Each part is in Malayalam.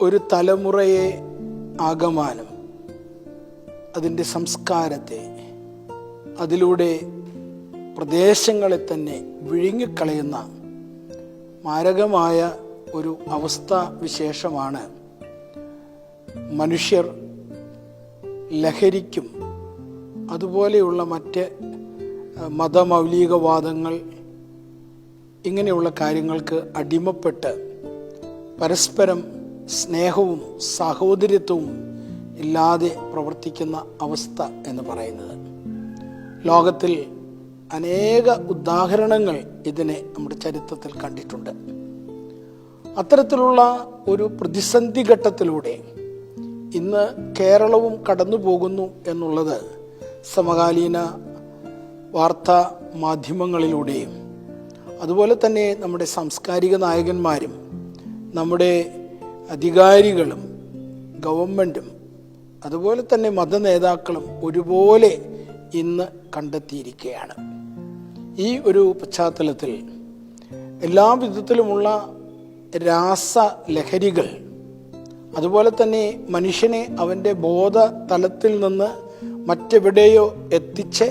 ഒരു തലമുറയെ ആകമാനം അതിന്റെ സംസ്കാരത്തെ അതിലൂടെ പ്രദേശങ്ങളെ തന്നെ വിഴുങ്ങിക്കളയുന്ന മാരകമായ ഒരു അവസ്ഥ വിശേഷമാണ് മനുഷ്യർ ലഹരിക്കും അതുപോലെയുള്ള മറ്റ് മതമൗലികവാദങ്ങൾ ഇങ്ങനെയുള്ള കാര്യങ്ങൾക്ക് അടിമപ്പെട്ട് പരസ്പരം സ്നേഹവും സഹോദര്യത്വവും ഇല്ലാതെ പ്രവർത്തിക്കുന്ന അവസ്ഥ എന്ന് പറയുന്നത്. ലോകത്തിൽ അനേക ഉദാഹരണങ്ങൾ ഇതിനെ നമ്മുടെ ചരിത്രത്തിൽ കണ്ടിട്ടുണ്ട്. അത്തരത്തിലുള്ള ഒരു പ്രതിസന്ധി ഘട്ടത്തിലൂടെ ഇന്ന് കേരളവും കടന്നു പോകുന്നു എന്നുള്ളത് സമകാലീന വാർത്താ മാധ്യമങ്ങളിലൂടെയും അതുപോലെ തന്നെ നമ്മുടെ സാംസ്കാരിക നായകന്മാരും നമ്മുടെ അധികാരികളും ഗവൺമെന്റും അതുപോലെ തന്നെ മത നേതാക്കളും ഒരുപോലെ ഇന്ന് കണ്ടെത്തിയിരിക്കുകയാണ്. ഈ ഒരു പശ്ചാത്തലത്തിൽ എല്ലാ വിധത്തിലുമുള്ള രാസലഹരികൾ അതുപോലെ തന്നെ മനുഷ്യനെ അവന്റെ ബോധ തലത്തിൽ നിന്ന് മറ്റെവിടെയോ എത്തിച്ച്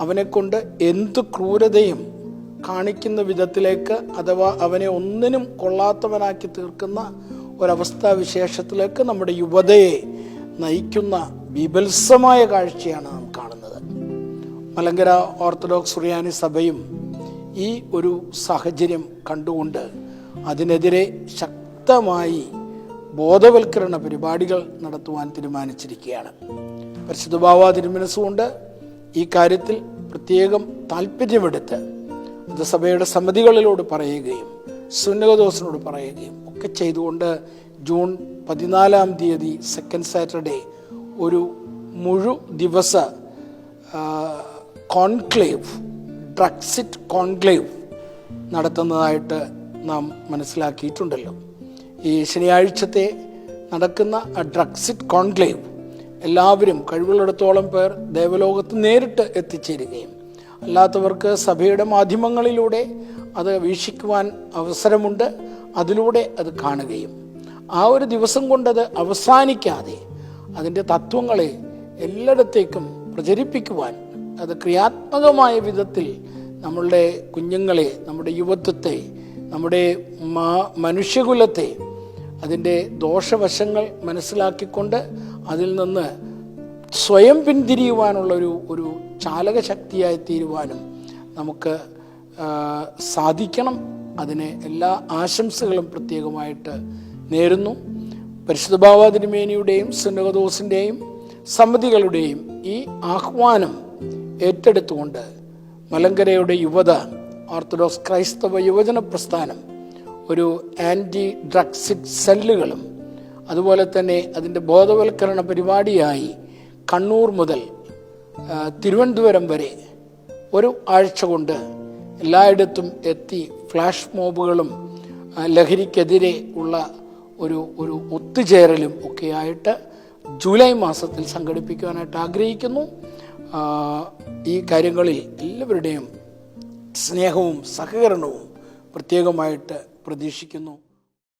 അവനെ കൊണ്ട് എന്ത് ക്രൂരതയും കാണിക്കുന്ന വിധത്തിലേക്ക് അഥവാ അവനെ ഒന്നിനും കൊള്ളാത്തവനാക്കി തീർക്കുന്ന ഒരവസ്ഥാ വിശേഷത്തിലേക്ക് നമ്മുടെ യുവതയെ നയിക്കുന്ന ബിബത്സമായ കാഴ്ചയാണ് നാം കാണുന്നത്. മലങ്കര ഓർത്തഡോക്സ് സുറിയാനി സഭയും ഈ ഒരു സാഹചര്യം കണ്ടുകൊണ്ട് അതിനെതിരെ ശക്തമായി ബോധവൽക്കരണ പരിപാടികൾ നടത്തുവാൻ തീരുമാനിച്ചിരിക്കുകയാണ്. പരിശുദ്ധ ബാവ തിരുമനസ്സുകൊണ്ട് ഈ കാര്യത്തിൽ പ്രത്യേകം താല്പര്യമെടുത്ത് സഭയുടെ സമിതികളിലോട് പറയുകയും സുന്നകദോസിനോട് പറയുകയും ഒക്കെ ചെയ്തുകൊണ്ട് ജൂൺ പതിനാലാം തീയതി സെക്കൻഡ് സാറ്റർഡേ ഒരു മുഴു ദിവസ കോൺക്ലേവ് ഡ്രഗ്സിറ്റ് കോൺക്ലേവ് നടത്തുന്നതായിട്ട് നാം മനസ്സിലാക്കിയിട്ടുണ്ടല്ലോ. ഈ ശനിയാഴ്ചത്തെ നടക്കുന്ന ആ ഡ്രഗ്സിറ്റ് കോൺക്ലേവ് എല്ലാവരും കഴിവുള്ളിടത്തോളം പേർ ദേവലോകത്ത് നേരിട്ട് എത്തിച്ചേരുകയും അല്ലാത്തവർക്ക് സഭയുടെ മാധ്യമങ്ങളിലൂടെ അത് വീക്ഷിക്കുവാൻ അവസരമുണ്ട്. അതിലൂടെ അത് കാണുകയും ആ ഒരു ദിവസം കൊണ്ടത് അവസാനിക്കാതെ അതിന്റെ തത്വങ്ങളെ എല്ലായിടത്തേക്കും പ്രചരിപ്പിക്കുവാൻ അത് ക്രിയാത്മകമായ വിധത്തിൽ നമ്മളുടെ കുഞ്ഞുങ്ങളെ നമ്മുടെ യുവത്വത്തെ നമ്മുടെ മനുഷ്യകുലത്തെ അതിന്റെ ദോഷവശങ്ങൾ മനസ്സിലാക്കിക്കൊണ്ട് അതിൽ നിന്ന് സ്വയം പിന്തിരിയുവാനുള്ള ഒരു ഒരു ചാലക ശക്തിയായി തീരുവാനും നമുക്ക് സാധിക്കണം. അതിന് എല്ലാ ആശംസകളും പ്രത്യേകമായിട്ട് നേരുന്നു. പരിശുദ്ധ ബാബ തിരുമേനിയുടെയും സുന്നകദോസിന്റെയും സമിതികളുടെയും ഈ ആഹ്വാനം ഏറ്റെടുത്തുകൊണ്ട് മലങ്കരയുടെ യുവത ഓർത്തഡോക്സ് ക്രൈസ്തവ യുവജന പ്രസ്ഥാനം ഒരു ആന്റി ഡ്രഗ്സിറ്റ് സെല്ലുകളും അതുപോലെ തന്നെ അതിന്റെ ബോധവൽക്കരണ പരിപാടിയായി കണ്ണൂർ മുതൽ തിരുവനന്തപുരം വരെ ഒരു ആഴ്ച കൊണ്ട് എല്ലായിടത്തും എത്തി ഫ്ലാഷ് മോബുകളും ലഹരിക്കെതിരെ ഉള്ള ഒരു ഒരു ഒത്തുചേരലും ഒക്കെയായിട്ട് ജൂലൈ മാസത്തിൽ സംഘടിപ്പിക്കുവാനായിട്ട് ആഗ്രഹിക്കുന്നു. ഈ കാര്യങ്ങളിൽ എല്ലാവരുടെയും സ്നേഹവും സഹകരണവും പ്രത്യേകമായിട്ട് പ്രതീക്ഷിക്കുന്നു.